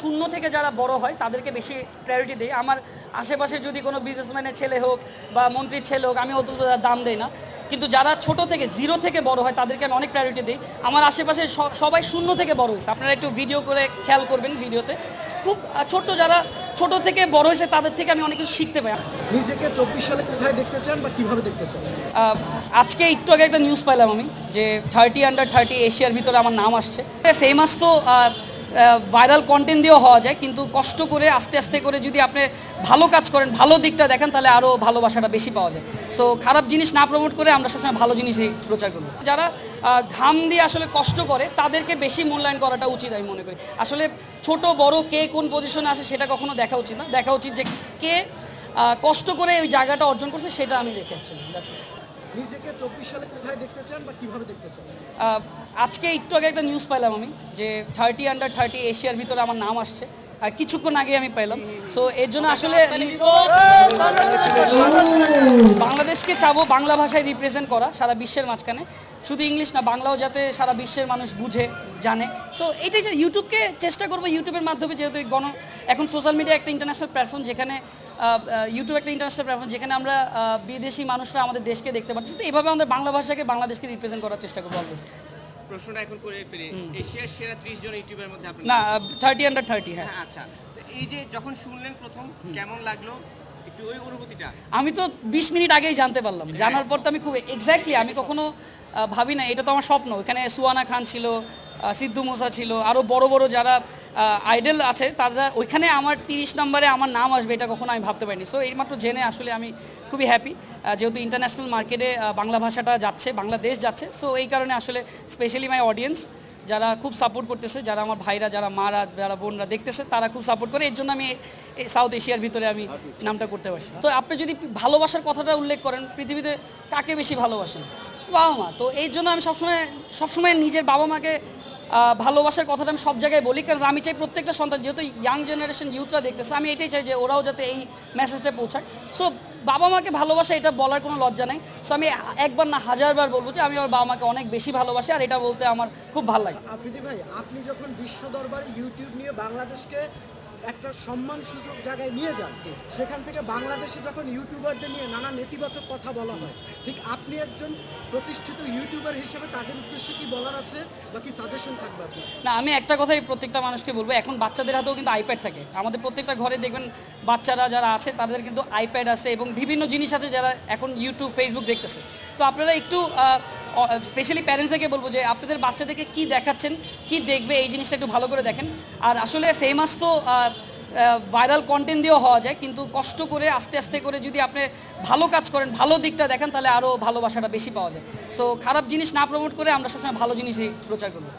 শূন্য থেকে যারা বড় হয় তাদেরকে বেশি প্রায়োরিটি দিই। আমার আশেপাশে যদি কোনো বিজনেসম্যানের ছেলে হোক বা মন্ত্রীর ছেলে হোক আমি অত দাম দেই না। কিন্তু যারা ছোট থেকে জিরো থেকে বড় হয় তাদেরকে আমি অনেক প্রায়োরিটি দিই। আমার আশেপাশে সবাই শূন্য থেকে বড় হয়েছে। আপনারা একটু ভিডিও করে খেয়াল করবেন ভিডিওতে খুব ছোট্ট যারা ছোট থেকে বড় হয়েছে তাদের থেকে আমি অনেক কিছু শিখতে পাই। নিজেকে চব্বিশ সালে কোথায় দেখতে চান বা কীভাবে দেখতে চান? আজকে একটু আগে একটা নিউজ পাইলাম আমি যে থার্টি আন্ডার থার্টি এশিয়ার ভিতরে আমার নাম আসছে। ফেমাস তো ভাইরাল কন্টেন্ট দিয়েও হওয়া যায়, কিন্তু কষ্ট করে আস্তে আস্তে করে যদি আপনি ভালো কাজ করেন, ভালো দিকটা দেখেন, তাহলে আরও ভালোবাসাটা বেশি পাওয়া যায়। সো খারাপ জিনিস না প্রমোট করে আমরা সবসময় ভালো জিনিসই প্রচার করব। যারা ঘাম দিয়ে আসলে কষ্ট করে, তাদেরকে বেশি মূল্যায়ন করাটা উচিত আমি মনে করি। আসলে ছোট, বড় কে কোন পজিশনে আছে সেটা কখনো দেখা উচিত না। দেখা উচিত যে কে কষ্ট করে ওই জায়গাটা অর্জন করছে, সেটা আমি দেখে অ্যাকচুয়ালি নিজেকে চব্বিশ সালে কোথায় দেখতে চান বা কীভাবে দেখতে চান? আজকে একটু আগে একটা নিউজ পাইলাম আমি, যে থার্টি আন্ডার থার্টি এশিয়ার ভিতরে আমার নাম আসছে, আর কিছুক্ষণ আগে আমি পাইলাম। সো এর জন্য আসলে বাংলাদেশকে চাবো বাংলা ভাষায় রিপ্রেজেন্ট করা সারা বিশ্বের মাঝখানে। শুধু ইংলিশ না, বাংলাও যাতে সারা বিশ্বের মানুষ বুঝে, জানে। সো এটাই ইউটিউবকে চেষ্টা করব ইউটিউবের মাধ্যমে, যেহেতু গণ এখন সোশ্যাল মিডিয়া একটা ইন্টারন্যাশনাল প্ল্যাটফর্ম যেখানে ইউটিউব একটা ইন্টারন্যাশনাল প্ল্যাটফর্ম যেখানে আমরা বিদেশি মানুষরা আমাদের দেশকে দেখতে পাচ্ছি। তো এইভাবে আমাদের বাংলা ভাষাকে বাংলাদেশকে রিপ্রেজেন্ট করার চেষ্টা করব অলওয়েজ প্রশ্নটা এখন করে ফেলি। এশিয়ার সেরা ত্রিশ জন ইউটিউবের মধ্যে আপনি না থার্টি আন্ডার থার্টি হ্যাঁ। হ্যাঁ আচ্ছা। তো এই যে যখন শুনলেন প্রথম কেমন লাগল? একটু ওই অনুভূতিটা। আমি তো বিশ মিনিট আগেই জানতে পারলাম। জানার পর তো আমি খুব এক্স্যাক্টলি আমি কখনো ভাবি না এটা তো আমার স্বপ্ন। এখানে সুয়ানা খান ছিল সিদ্ধু মুসা ছিল আরও বড় বড় যারা আইডল আছে, তারা ওইখানে আমার তিরিশ নম্বরে আমার নাম আসবে এটা কখনো আমি ভাবতে পারিনি। সো এইমাত্র জেনে আসলে আমি খুবই হ্যাপি যেহেতু ইন্টারন্যাশনাল মার্কেটে বাংলা ভাষাটা যাচ্ছে, বাংলাদেশ যাচ্ছে। সো এই কারণে আসলে স্পেশালি মাই অডিয়েন্স যারা খুব সাপোর্ট করতেছে, যারা আমার ভাইরা, যারা মারা, যারা বোনরা দেখতেছে, তারা খুব সাপোর্ট করে। এর জন্য আমি সাউথ এশিয়ার ভিতরে আমি নামটা করতে পারছি। তো আপনি যদি ভালোবাসার কথাটা উল্লেখ করেন, পৃথিবীতে কাকে বেশি ভালোবাসেন? বাবা মা। তো এই জন্য আমি সবসময় সবসময় নিজের বাবা মাকে ভালোবাসার কথাটা আমি সব জায়গায় বলি, কারণ আমি চাই প্রত্যেকটা সন্তান, যেহেতু ইয়াং জেনারেশন ইউথরা দেখতেছে, আমি এটাই চাই যে ওরাও যাতে এই মেসেজটা পৌঁছায় সো বাবা মাকে ভালোবাসা, এটা বলার কোনো লজ্জা নেই। সো আমি একবার না হাজারবার বলব যে আমি আমার বাবা মাকে অনেক বেশি ভালোবাসি, আর এটা বলতে আমার খুব ভালো লাগে। আফ্রিদি ভাই, আপনি যখন বিশ্ব দরবারে ইউটিউব নিয়ে বাংলাদেশকে একটা সম্মান সুযোগ জায়গায় নিয়ে যান। সেখান থেকে বাংলাদেশে যখন ইউটিউবারদের নিয়ে নানা নেতিবাচক কথা বলা হয় ঠিক আপনি একজন প্রতিষ্ঠিত ইউটিউবার হিসেবে তাদের উদ্দেশ্যে কি বলার আছে বা কি সাজেশন থাকবে আপনার? না আমি একটা কথাই প্রত্যেকটা মানুষকে বলব এখন বাচ্চাদের হাতেও কিন্তু আইপ্যাড থাকে। আমাদের প্রত্যেকটা ঘরে দেখবেন বাচ্চারা যারা আছে তাদের কিন্তু আইপ্যাড আছে এবং বিভিন্ন জিনিস আছে যারা এখন ইউটিউব ফেসবুক দেখতেছে। তো আপনারা একটু স্পেশালি প্যারেন্টসদেরকে বলব যে আপনাদের বাচ্চাদেরকে কি দেখাচ্ছেন, কি দেখবে, এই জিনিসটা একটু ভালো করে দেখেন। আর আসলে ফেমাস তো ভাইরাল কন্টেন্ট দিয়েও হওয়া যায়, কিন্তু কষ্ট করে আস্তে আস্তে করে যদি আপনি ভালো কাজ করেন, ভালো দিকটা দেখেন, তাহলে আরও ভালোবাসাটা বেশি পাওয়া যায়। সো খারাপ জিনিস না প্রমোট করে আমরা সবসময় ভালো জিনিসই প্রচার করব।